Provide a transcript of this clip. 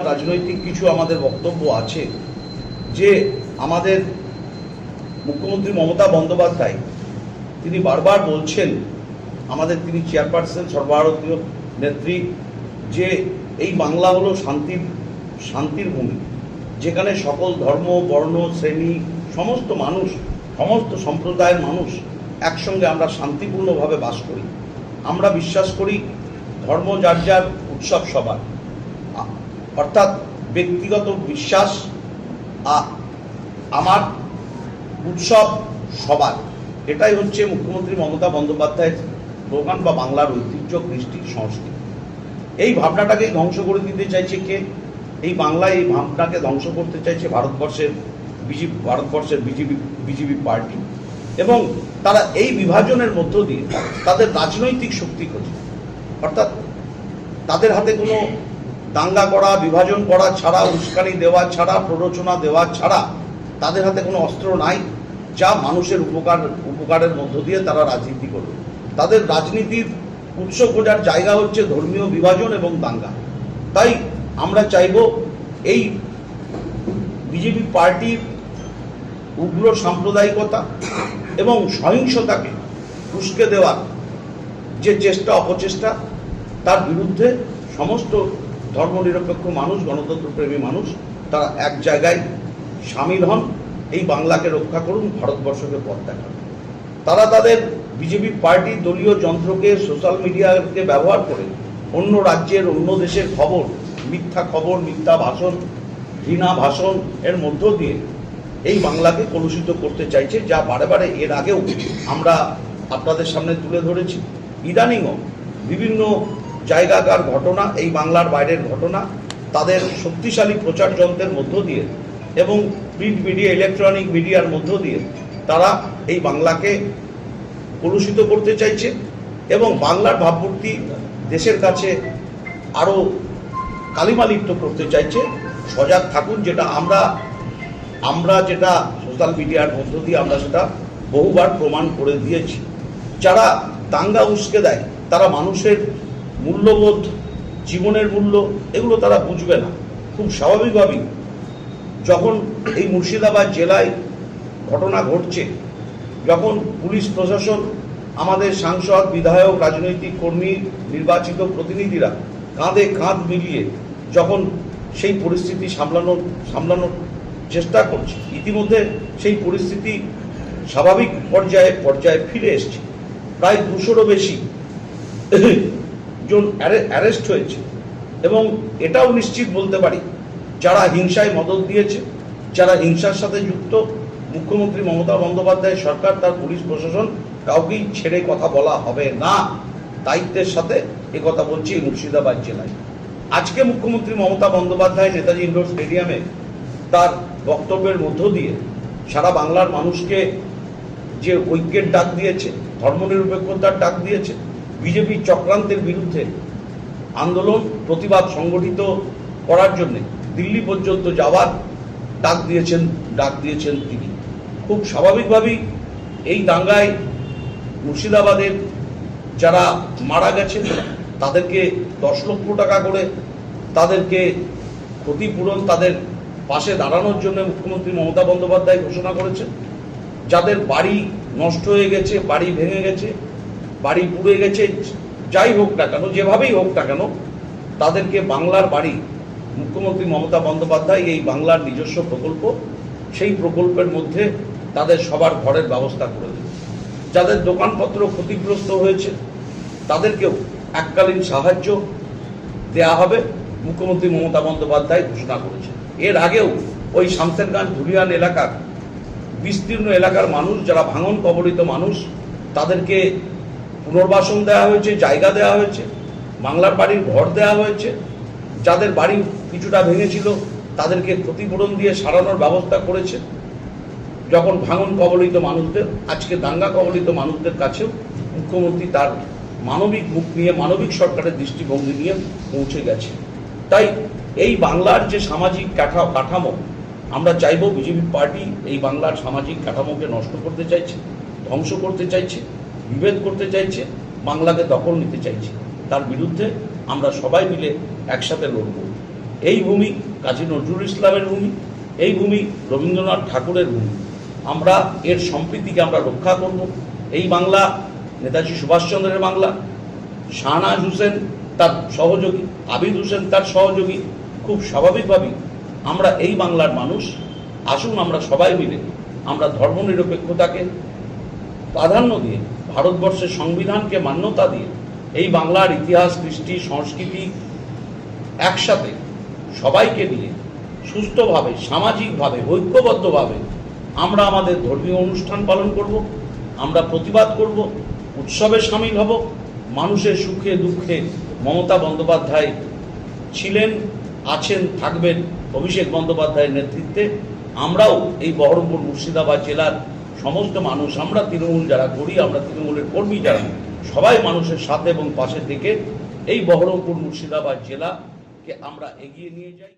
রাজনৈতিক কিছু আমাদের বক্তব্য আছে যে আমাদের মুখ্যমন্ত্রী মমতা বন্দ্যোপাধ্যায়, তিনি বারবার বলছেন, আমাদের তিনি চেয়ারপারসন, সর্বভারতীয় নেত্রী, যে এই বাংলা হলো শান্তির শান্তির ভূমি, যেখানে সকল ধর্ম, বর্ণ, শ্রেণি, সমস্ত মানুষ, সমস্ত সম্প্রদায়ের মানুষ একসঙ্গে আমরা শান্তিপূর্ণভাবে বাস করি। আমরা বিশ্বাস করি ধর্ম যার যার উৎসব সবার। অর্থাৎ ব্যক্তিগত বিশ্বাস আমার উৎসব সবার। এটাই হচ্ছে মুখ্যমন্ত্রী মমতা বন্দ্যোপাধ্যায়ের স্লোগান বা বাংলার ঐতিহ্য, কৃষ্টি, সংস্কৃতি। এই ভাবনাটাকে ধ্বংস করে দিতে চাইছে কে? এই বাংলায় এই ভাবনাকে ধ্বংস করতে চাইছে ভারতবর্ষের বিজেপি ভারতবর্ষের বিজেপি বিজেপি পার্টি। এবং তারা এই বিভাজনের মধ্য দিয়ে তাদের রাজনৈতিক শক্তি খোঁজে। অর্থাৎ তাদের হাতে কোনো দাঙ্গা করা, বিভাজন করা ছাড়া, উস্কানি দেওয়া ছাড়া, প্ররোচনা দেওয়া ছাড়া তাদের হাতে কোনো অস্ত্র নাই যা মানুষের উপকার, উপকারের মধ্য দিয়ে তারা রাজনীতি করবে। তাদের রাজনীতির উৎস খোঁজার জায়গা হচ্ছে ধর্মীয় বিভাজন এবং দাঙ্গা। তাই আমরা চাইব এই বিজেপি পার্টির উগ্র সাম্প্রদায়িকতা এবং সহিংসতাকে উস্কে দেওয়ার যে চেষ্টা, অপচেষ্টা, তার বিরুদ্ধে সমস্ত ধর্মনিরপেক্ষ মানুষ, গণতন্ত্রপ্রেমী মানুষ, তারা এক জায়গায় সামিল হন, এই বাংলাকে রক্ষা করুন, ভারতবর্ষকে পথ দেখান। তারা তাদের বিজেপি পার্টি দলীয় যন্ত্রকে, সোশ্যাল মিডিয়াকে ব্যবহার করে অন্য রাজ্যের, অন্য দেশের খবর, মিথ্যা খবর, মিথ্যা ভাষণ, ঘৃণা ভাষণ এর মধ্য দিয়ে এই বাংলাকে কলুষিত করতে চাইছে, যা বারে বারে এর আগেও আমরা আপনাদের সামনে তুলে ধরেছি। ইদানিংও বিভিন্ন জায়গাকার ঘটনা, এই বাংলার বাইরের ঘটনা, তাদের শক্তিশালী প্রচার যন্ত্রের মধ্য দিয়ে এবং প্রিন্ট মিডিয়া, ইলেকট্রনিক মিডিয়ার মধ্য দিয়ে তারা এই বাংলাকে কলুষিত করতে চাইছে এবং বাংলার ভাবমূর্তি দেশের কাছে আরও কালিমালিপ্ত করতে চাইছে। সজাগ থাকুন, যেটা আমরা আমরা যেটা সোশ্যাল মিডিয়ার মধ্য দিয়ে আমরা সেটা বহুবার প্রমাণ করে দিয়েছি। যারা দাঙ্গা উস্কে দেয়, তারা মানুষের মূল্যবোধ, জীবনের মূল্য, এগুলো তারা বুঝবে না। খুব স্বাভাবিকভাবেই যখন এই মুর্শিদাবাদ জেলায় ঘটনা ঘটছে, যখন পুলিশ প্রশাসন, আমাদের সাংসদ, বিধায়ক, রাজনৈতিক কর্মী, নির্বাচিত প্রতিনিধিরা কাঁধে কাঁধ মিলিয়ে যখন সেই পরিস্থিতি সামলানোর সামলানোর চেষ্টা করছে, ইতিমধ্যে সেই পরিস্থিতি স্বাভাবিক পর্যায়ে পর্যায়ে ফিরে এসছে। প্রায় দুশোরও বেশি জন অ্যারেস্ট হয়েছে। এবং এটাও নিশ্চিত বলতে পারি, যারা হিংসায় মদত দিয়েছে, যারা হিংসার সাথে যুক্ত, মুখ্যমন্ত্রী মমতা বন্দ্যোপাধ্যায় সরকার, তার পুলিশ প্রশাসন, কাউকেই ছেড়ে কথা বলা হবে না। দায়িত্বের সাথে এ কথা বলছি মুর্শিদাবাদ জেলায়। আজকে মুখ্যমন্ত্রী মমতা বন্দ্যোপাধ্যায় নেতাজি ইন্ডোর স্টেডিয়ামে তার বক্তব্যের মধ্য দিয়ে সারা বাংলার মানুষকে যে ঐক্যের ডাক দিয়েছে, ধর্মনিরপেক্ষতার ডাক দিয়েছে বিজেপি চক্রান্তের বিরুদ্ধে আন্দোলন, প্রতিবাদ সংগঠিত করার জন্য দিল্লি পর্যন্ত যাওয়ার ডাক দিয়েছেন ডাক দিয়েছেন তিনি। খুব স্বাভাবিকভাবেই এই দাঙ্গায় মুর্শিদাবাদের যারা মারা গেছেন, তাদেরকে দশ লক্ষ টাকা করে তাদেরকে ক্ষতিপূরণ তাদের পাশে দাঁড়ানোর জন্য মুখ্যমন্ত্রী মমতা বন্দ্যোপাধ্যায় ঘোষণা করেছেন। যাদের বাড়ি নষ্ট হয়ে গেছে, বাড়ি ভেঙে গেছে বাড়ি পুড়ে গেছে, যাই হোক না কেন, যেভাবেই হোক না কেন, তাদেরকে বাংলার বাড়ি, মুখ্যমন্ত্রী মমতা বন্দ্যোপাধ্যায় এই বাংলার নিজস্ব প্রকল্প, সেই প্রকল্পের মধ্যে তাদের সবার ঘরের ব্যবস্থা করে দেবে যাদের দোকানপত্র ক্ষতিগ্রস্ত হয়েছে, তাদেরকেও এককালীন সাহায্য দেয়া হবে, মুখ্যমন্ত্রী মমতা বন্দ্যোপাধ্যায় ঘোষণা করেছে এর আগেও ওই শামসেরগঞ্জ ধুলিয়ান এলাকার বিস্তীর্ণ এলাকার মানুষ, যারা ভাঙন কবলিত মানুষ, তাদেরকে পুনর্বাসন দেওয়া হয়েছে, জায়গা দেওয়া হয়েছে, বাংলার বাড়ির ঘর দেওয়া হয়েছে, যাদের বাড়ি কিছুটা ভেঙেছিল, তাদেরকে ক্ষতিপূরণ দিয়ে সারানোর ব্যবস্থা করেছে। যখন ভাঙন কবলিত মানুষদের, আজকে দাঙ্গা কবলিত মানুষদের কাছেও মুখ্যমন্ত্রী তার মানবিক মুখ নিয়ে, মানবিক সরকারের দৃষ্টিভঙ্গি নিয়ে পৌঁছে গেছে। তাই এই বাংলার যে সামাজিক কাঠা, কাঠামো, আমরা চাইব বিজেপি পার্টি এই বাংলার সামাজিক কাঠামোকে নষ্ট করতে চাইছে, ধ্বংস করতে চাইছে। বিভেদ করতে চাইছে, বাংলাকে দখল নিতে চাইছে। তার বিরুদ্ধে আমরা সবাই মিলে একসাথে লড়ব। এই ভূমি কাজী নজরুল ইসলামের ভূমি, এই ভূমি রবীন্দ্রনাথ ঠাকুরের ভূমি। আমরা এর সম্প্রীতিকে আমরা রক্ষা করব। এই বাংলা, নেতাজি সুভাষচন্দ্রের বাংলা, শাহনাজ হোসেন তার সহযোগী, আবিদ হোসেন তার সহযোগী, খুব স্বাভাবিকভাবেই আমরা এই বাংলার মানুষ। আসুন আমরা সবাই মিলে আমরা ধর্মনিরপেক্ষতাকে প্রাধান্য দিয়ে ভারতবর্ষের সংবিধানকে মান্যতা দিয়ে এই বাংলার ইতিহাস, কৃষ্টি, সংস্কৃতি একসাথে সবাইকে নিয়ে সুস্থভাবে, সামাজিকভাবে, ঐক্যবদ্ধভাবে আমরা আমাদের ধর্মীয় অনুষ্ঠান পালন করব, আমরা প্রতিবাদ করব, উৎসবে সামিল হব, মানুষের সুখে, দুঃখে মমতা বন্দ্যোপাধ্যায় ছিলেন, আছেন, থাকবেন অভিষেক বন্দ্যোপাধ্যায়ের নেতৃত্বে। আমরাও এই বহরমপুর মুর্শিদাবাদ জেলার সমস্ত মানুষ, আমরা তৃণমূল যারা করি, আমরা তৃণমূলের কর্মী যারা, সবাই মানুষের সাথে এবং পাশে থেকে এই বহরমপুর মুর্শিদাবাদ জেলাকে আমরা এগিয়ে নিয়ে যাই।